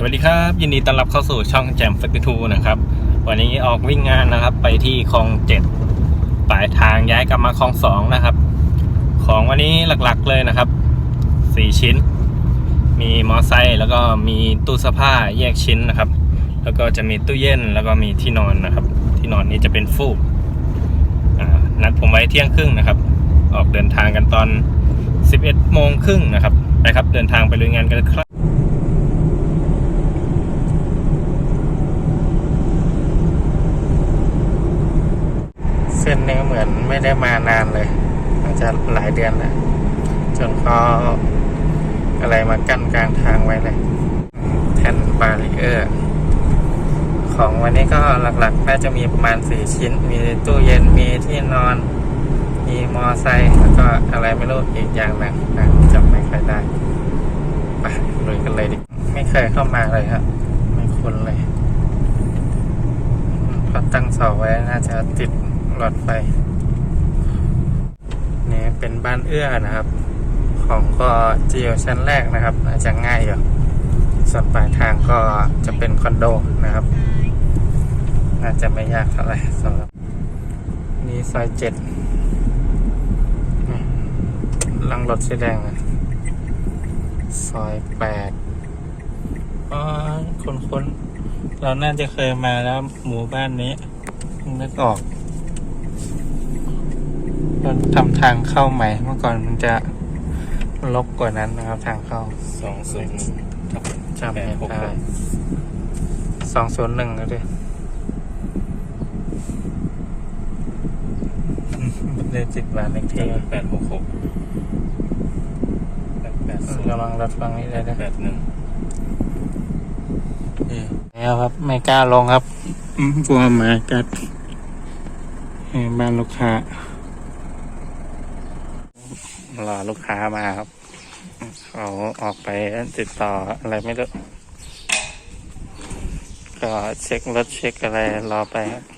สวัสดีครับ ยินดีต้อนรับเข้าสู่ช่องแจมฟกทูนะครับ วันนี้ออกวิ่งงานนะครับ ไปที่คลองเจ็ดปลายทางย้ายกลับมาคลองสองนะครับ ของวันนี้หลักๆเลยนะครับสี่ชิ้น มีมอไซค์แล้วก็มีตู้เสื้อผ้าแยกชิ้นนะครับ แล้วก็จะมีตู้เย็นแล้วก็มีที่นอนนะครับ ที่นอนนี้จะเป็นฟูกนัดผมไว้เที่ยงครึ่งนะครับ ออกเดินทางกันตอน 11โมงครึ่งนะครับไปครับเดินทางไปลุยงานกันครับ เส้นนี้เหมือนไม่ได้มานานเลยมันจะหลายเดือนแล้วจนเขาอะไรมากั้นกลางทางไว้เลยแทนบาริเออร์ของวันนี้ก็หลักๆน่าจะมีประมาณสี่ชิ้น มีตู้เย็นมีที่นอน มีมอไซค์แล้วก็อะไรไม่รู้อีกอย่างหนึ่งนะจำไม่ค่อยได้ไปลุยกันเลยดิไม่เคยเข้ามาเลยครับไม่คุ้นเลยพอตั้งเสาไว้น่าจะติด หลอดไฟนี่เป็นบ้านเอื้อนะครับ ของก็จีโอชั้นแรกนะครับอาจจะง่ายอยู่ส่วนปลายทางก็จะเป็นคอนโดนะครับ น่าจะไม่ยากเท่าไหร่สำหรับนี่ซอยเจ็ดลังรถสีแดงนะซอยแปดอ๋อคนๆเราน่าจะเคยมาแล้วหมู่บ้านนี้นึกออก เราทำทางเข้าใหม่ เมื่อก่อนมันจะลกกว่านั้นนะครับทางเข้าสองศูนย์ครับจำไม่แปดหกได้หกสองศูนย์หนึ่งเลยดิเลขจิตบาทเลขที่แปดหกหกแปดแปดศูนย์ระวังรถฟังนี้เลยนะแปดหนึ่งแล้วครับ ไม่กล้าลงครับอืมกลัวหมากัดเอ้ยบ้านลูกค้า รอลูกค้ามาครับเขาออกไปติดต่ออะไรไม่รู้ก็เช็ครถเช็คอะไรรอไปครับ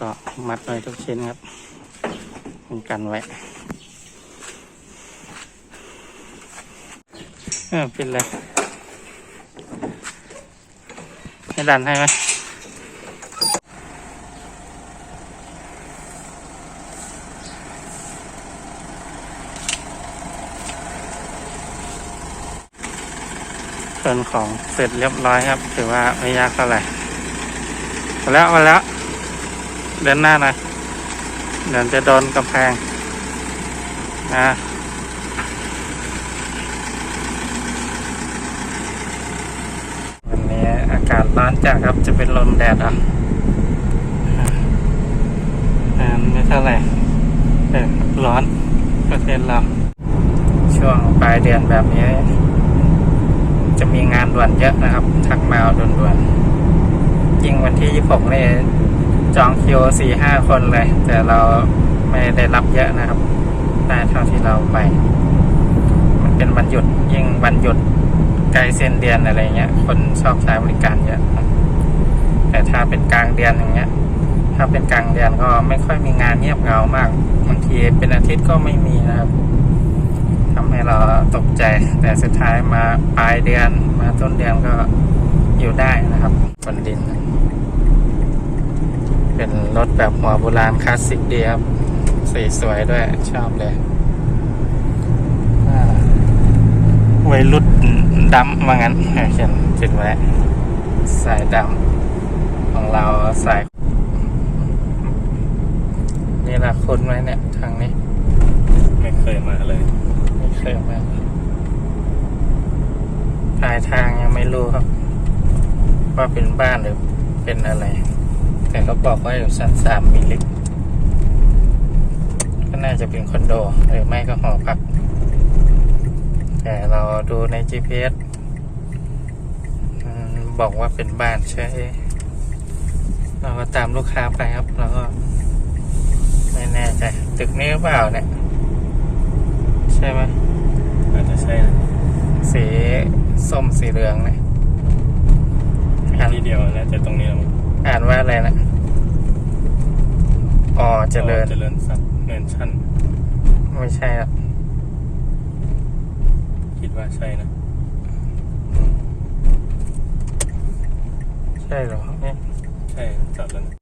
ก็มัดไว้ทุกชิ้นครับป้องกันไว้เออปิดเลยให้ดันให้ไหมส่วนของเสร็จเรียบร้อยครับ ถือว่าไม่ยากเท่าไหร่มาแล้วมาแล้ว เดินหน้าหน่อยเดี๋ยวจะโดนกำแพงนะวันนี้อากาศร้อนจัดครับจะเป็นลมแดดอะอ่าไม่เท่าไหร่เออร้อนประเทศเราช่วงปลายเดือนแบบนี้ จะมีงานด่วนเยอะนะครับ ทักมาเอาด่วนๆยิ่งวันที่ 26นี่ จองคิวสี่ห้าคนเลย แต่เราไม่ได้รับเยอะนะครับได้เท่าที่เราไป มันเป็นวันหยุดยิ่งวันหยุดใกล้เส้นเดือนอะไรเงี้ย คนชอบใช้บริการเยอะแต่ถ้าเป็นกลางเดือนอย่างเงี้ย ถ้าเป็นกลางเดือนก็ไม่ค่อยมีงานเงียบเหงามากบางทีเป็นอาทิตย์ก็ไม่มีนะครับทำให้เราตกใจ แต่สุดท้ายมาปลายเดือนมาต้นเดือนก็อยู่ได้นะครับบนดิน เป็นรถแบบหัวโบราณคลาสสิกดีครับสีสวยด้วย ชอบเลยอ่าไวยรุ่นดำว่างั้นเออเขียนติดไว้สายดำของเราสายนี่แหละคุณไหมเนี่ย ทางนี้ ไม่เคยมาเลย ไม่เคยมาปลายทางยังไม่รู้ครับ ว่าเป็นบ้านหรือเป็นอะไร แต่เขาบอกว่าอยู่ชั้นสามมิลลิตรก็น่าจะเป็นคอนโด หรือไม่ก็หอพัก แต่เราดูใน GPS อืมบอกว่าเป็นบ้านใช่เราก็ตามลูกค้าไปครับ แล้วก็ตึกนี้หรือเปล่าเนี่ย ใช่ไหมอาจจะใช่นะสีส้มสีเหลืองเนี่ยอ่านที่เดียวน่าจะตรงนี้แหละมั้ง อ่านว่าอะไรนะอ๋อเจริญเจริญทรัพย์เมนชั่นไม่ใช่ละคิดว่าใช่นะ ใช่เหรอเนี่ยใช่จอดแล้วนะ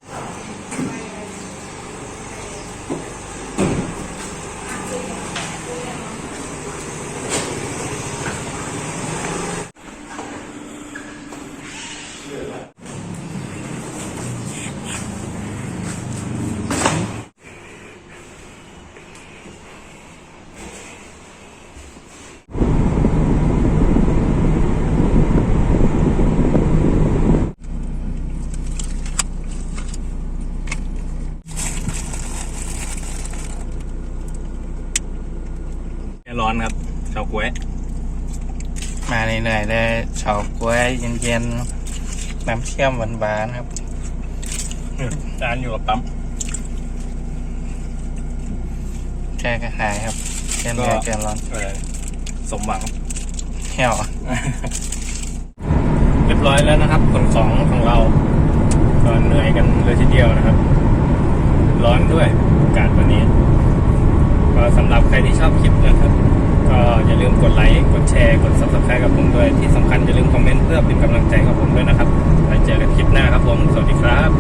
ร้อนครับชาวกล้วย มาเหนื่อยๆได้เฉาก๊วยเย็นๆน้ำเชื่อมหวานๆครับจานอยู่กับปั๊มแก้กระหายครับแก้เหนื่อยแก้ร้อนเออสมหวังเหี่ยวเรียบร้อยแล้วนะครับขนของของเราก็เหนื่อยกันเลยทีเดียวนะครับ ร้อนด้วยอากาศวันนี้ ก็สำหรับใครที่ชอบคลิปนะครับ ก็อย่าลืมกดไลค์กดแชร์กด subscribe กับผมด้วยที่สำคัญอย่าลืมคอมเมนต์เพื่อเป็นกำลังใจกับผมด้วยนะครับไว้เจอกันคลิปหน้าครับผม สวัสดีครับ